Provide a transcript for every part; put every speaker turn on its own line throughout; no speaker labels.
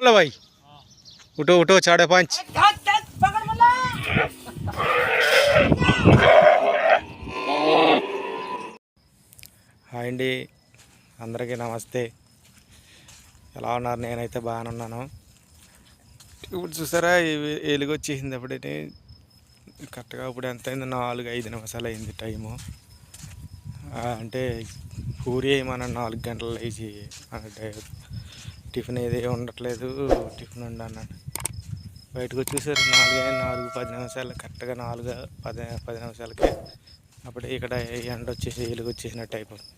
बोला भाई उठो उठो साढ़े पाँच హాయ్ అండి అందరికీ నమస్తే ఎలా ఉన్నారు నేనైతే బాగానే ఉన్నాను ఇప్పుడు చూసారా ఇవి ఎలుగు వచ్చేసింది అప్పుడే కరెక్ట్గా ఇప్పుడు ఎంత అయింది నాలుగు ఐదు నిమిషాలు అయింది టైము ఆ, అంటే పూరి వేయమన్న నాలుగు గంటలు లేచి అంటే టిఫిన్ ఏది ఉండట్లేదు టిఫిన్ ఉండు అన్నాడు. బయటకు వచ్చేసారు నాలుగు నాలుగు పది నిమిషాలు కరెక్ట్గా నాలుగు పది పది నిమిషాలకి అప్పుడు ఇక్కడ ఎండ వచ్చేసి వెలుగు వచ్చేసినట్టు అయిపోయింది.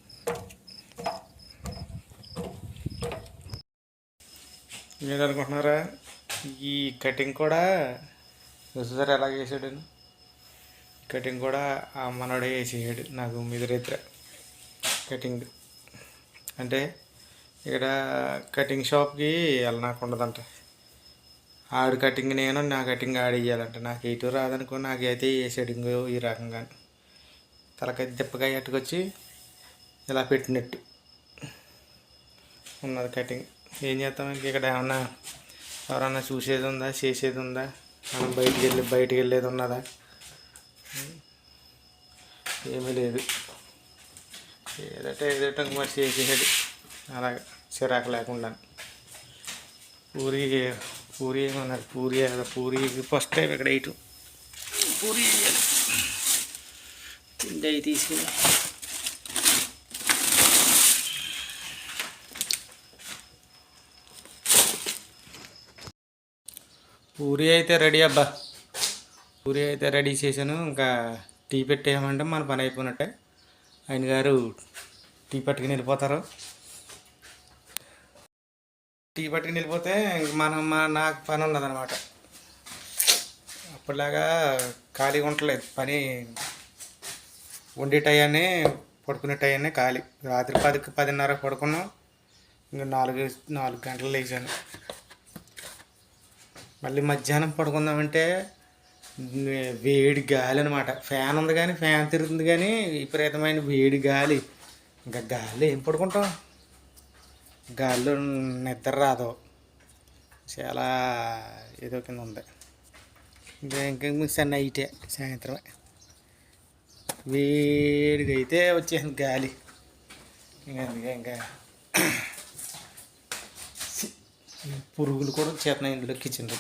మీరు అనుకుంటున్నారా ఈ కటింగ్ కూడా చూసారు ఎలా చేసాడు? కటింగ్ కూడా ఆ మనోడే వేసేసాడు నాకు మిదిరిద్ర కటింగ్. అంటే ఇక్కడ కటింగ్ షాప్కి వెళ్ళనాకు ఉండదంట ఆడు కటింగ్ నేను నా కటింగ్ ఆడు నాకు ఇటు రాదనుకో నాకైతే ఏ వేసాడు ఈ రకంగా. తలకాయ తిప్పకాయ ఎట్టుకొచ్చి ఇలా పెట్టినట్టు ఉన్నది కటింగ్ ఏం చేస్తాం ఇంక ఇక్కడ ఏమన్నా ఎవరన్నా చూసేది ఉందా చేసేది ఉందా? మనం బయటికి వెళ్ళి బయటికి వెళ్ళేది ఉన్నదా? ఏమీ లేదు. ఏదంటే ఏదంటే మరి చేసేది అలాగ చిరాకు లేకుండా. పూరి పూరి ఏమన్నారు? పూరి అదే పూరి ఫస్ట్ టైం ఇక్కడ ఇటు. పూరి తిండి అవి తీసుకుని. పూరి అయితే రెడీ అబ్బా. పూరి అయితే రెడీ చేశాను. ఇంకా టీ పెట్టేయమంటే మన పని అయిపోయినట్టే. ఆయన గారు టీ పట్టుకుని వెళ్ళిపోతారు. టీ పట్టుకుని వెళ్ళిపోతే ఇంక మనం మా నాకు పని ఉన్నదనమాట అప్పటిలాగా ఖాళీగా ఉండలేదు. పని వండే టయాన్ని పడుకునే టయాన్ని ఖాళీ. రాత్రి పదికి పదిన్నర పడుకున్నాం. ఇంకా నాలుగు నాలుగు గంటలు లేచాను. మళ్ళీ మధ్యాహ్నం పడుకుందామంటే వేడి గాలి అనమాట ఫ్యాన్ ఉంది కానీ ఫ్యాన్ తిరుగుతుంది కానీ విపరీతమైన వేడి గాలి. ఇంకా గాలి ఏం పడుకుంటాం? గాలిలో నిద్ర రాదు. చాలా ఏదో కింద ఉంది. ఇంకా ఇంకా సన్న సాయంత్రమే. వేడిగా అయితే వచ్చేసింది గాలి. ఇంకా అందుకే ఇంకా పురుగులు కూడా చేతన ఇందులో కిచెన్లో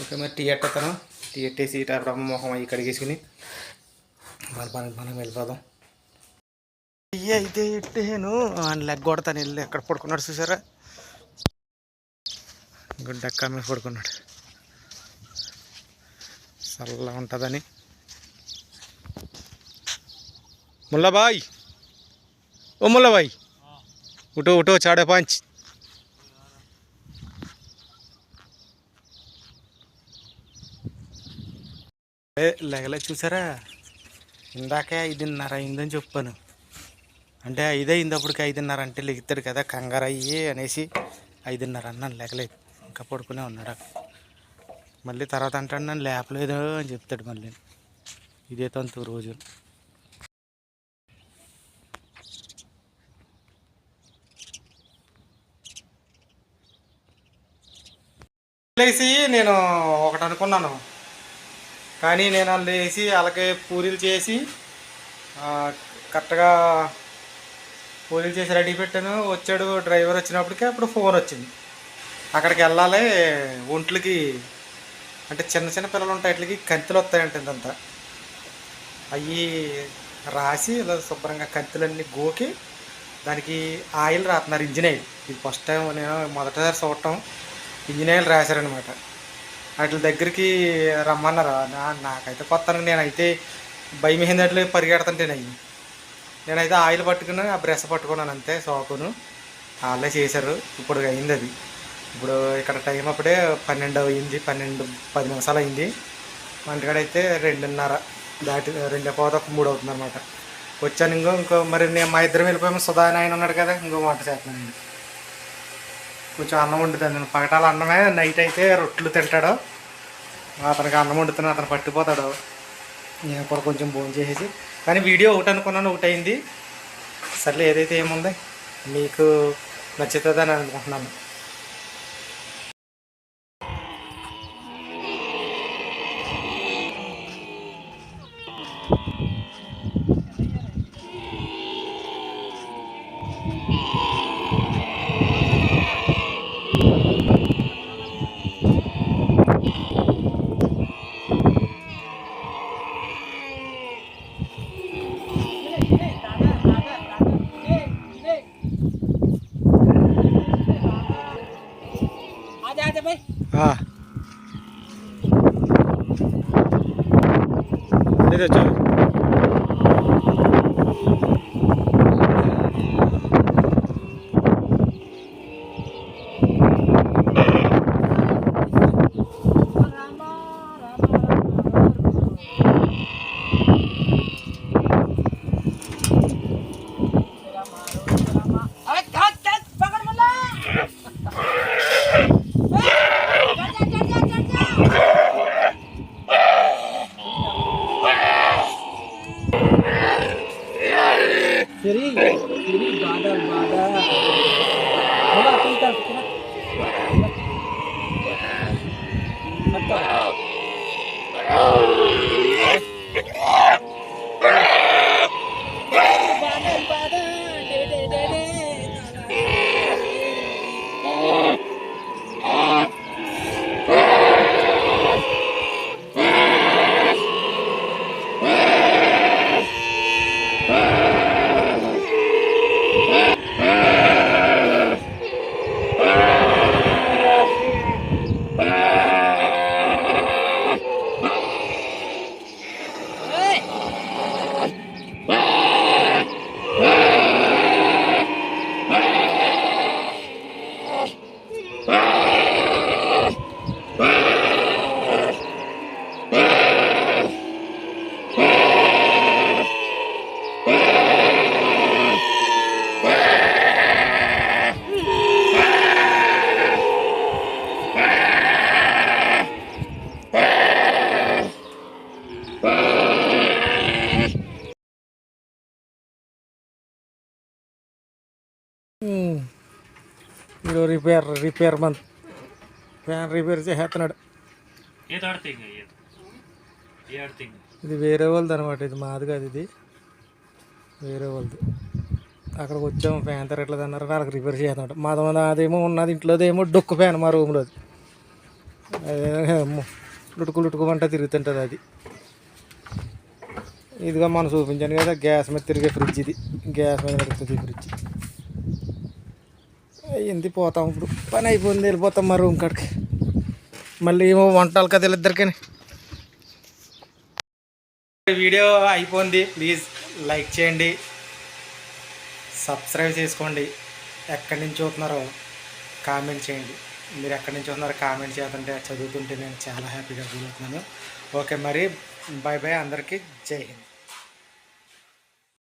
ఓకే మరి టీ ఎట్టతాను టీ ఎట్టేసి అప్పుడు మొహం అవి కడిగేసుకుని. మన పని మనం వెళ్ళిపోదాం. అయితే ఇట్టేను అని లెగ్ కొడతాను వెళ్ళి ఎక్కడ పడుకున్నాడు చూసారా? గుడ్డ అక్క మీద పడుకున్నాడు. చల్లగా ఉంటుందని. ముల్లబాయ్. ఓ ముల్లబాయ్. ఉటో ఉటో చాడే పాంచ్. లెగలే చూసారా? ఇందాకే ఐదున్నర అయిందని చెప్పాను. అంటే ఐదు అయిందప్పటికి ఐదున్నర అంటే లెగుతాడు కదా కంగారు అయ్యి అనేసి ఐదున్నర అన్నాను లెగలేదు. ఇంకా పడుకునే ఉన్నాడు? మళ్ళీ తర్వాత అంటాడు నన్ను లేపలేదు అని చెప్తాడు మళ్ళీ. ఇదే తంతు రోజు. లేసి నేను ఒకటి అనుకున్నాను. కానీ నేను వాళ్ళు లేచి అలాగే పూరీలు చేసి కరెక్ట్గా పూజలు చేసి రెడీ పెట్టాను. వచ్చాడు డ్రైవర్ వచ్చినప్పటికీ అప్పుడు ఫోన్ వచ్చింది. అక్కడికి వెళ్ళాలి ఒంట్లకి అంటే చిన్న చిన్న పిల్లలు ఉంటాయి వాటికి కంతులు వస్తాయంట ఇదంతా. అవి రాసి ఇలా శుభ్రంగా కంతులన్నీ గోకి దానికి ఆయిల్ రాస్తున్నారు ఇంజిన్ ఆయిల్. ఇది ఫస్ట్ టైం నేను మొదటిసారి చూడటం. ఇంజిన్ ఆయిల్ రాశారనమాట. వాటి దగ్గరికి రమ్మన్నారు. నాకైతే కొత్త నేనైతే భయం ఏంటంటే పరిగెడుతుంటేనే అయ్యి నేనైతే ఆయిల్ పట్టుకుని ఆ బ్రష్ పట్టుకున్నాను అంతే సోపును వాళ్ళే చేశారు. ఇప్పుడు అయింది అది. ఇప్పుడు ఇక్కడ టైం అప్పుడే పన్నెండు అయింది పన్నెండు పది నిమిషాలు అయింది. వంటకాడ అయితే రెండున్నర దాటి రెండు పోత మూడు అవుతుంది అనమాట వచ్చాను ఇంకో ఇంకో మరి నేను మా ఇద్దరం వెళ్ళిపోయాము సుధా ఆయన ఉన్నాడు కదా ఇంకో వంట చేస్తున్నాను కొంచెం అన్నం వండుతాను నేను. పగటాల అన్నమే నైట్ అయితే రొట్టెలు తింటాడు. అతనికి అన్నం వండుతున్నా అతను పట్టిపోతాడు. నేను కూడా కొంచెం భోజనం చేసేసి కానీ వీడియో ఒకటి అనుకున్నాను ఒకటి అయింది. సర్లే ఏదైతే ఏముంది మీకు నచ్చుతుందని అనుకుంటున్నాను.
હા. એ તો ચાલો.
వీడు repair repair month fan repair చేస్తున్నాడు ఇది వేరే వాళ్ళది అనమాట ఇది మాది కాదు ఇది వేరే వాళ్ళది అక్కడికి వచ్చాము ఫ్యాన్ తిరగట్లేదు అన్నారు వాళ్ళకి రిపేర్ చేస్తున్నాడు మాది అదేమో ఉన్నది ఇంట్లోదేమో డొక్కు ఫ్యాన్ మా రూమ్లోది అదేమో లుటుకు లుటుకుమంట తిరుగుతుంటుంది అది ఇదిగా మనం చూపించాను కదా గ్యాస్ మీద తిరిగే ఫ్రిడ్జ్ ఇది గ్యాస్ మీద ఈ ఫ్రిడ్జ్ అయ్యింది పోతాం ఇప్పుడు. పని అయిపోయింది వెళ్ళిపోతాం మా రూమ్ కాడికి. మళ్ళీ ఏమో వంటలు కదా వీళ్ళిద్దరికీ వీడియో అయిపోయింది. ప్లీజ్ లైక్ చేయండి. సబ్స్క్రైబ్ చేసుకోండి. ఎక్కడి నుంచి చూస్తున్నారో కామెంట్ చేయండి. మీరు ఎక్కడి నుంచి చూస్తున్నారో కామెంట్ చేస్తుంటే చదువుతుంటే నేను చాలా హ్యాపీగా ఫీల్ అవుతున్నాను. ఓకే మరి బాయ్ బాయ్ అందరికీ. జై హింద్.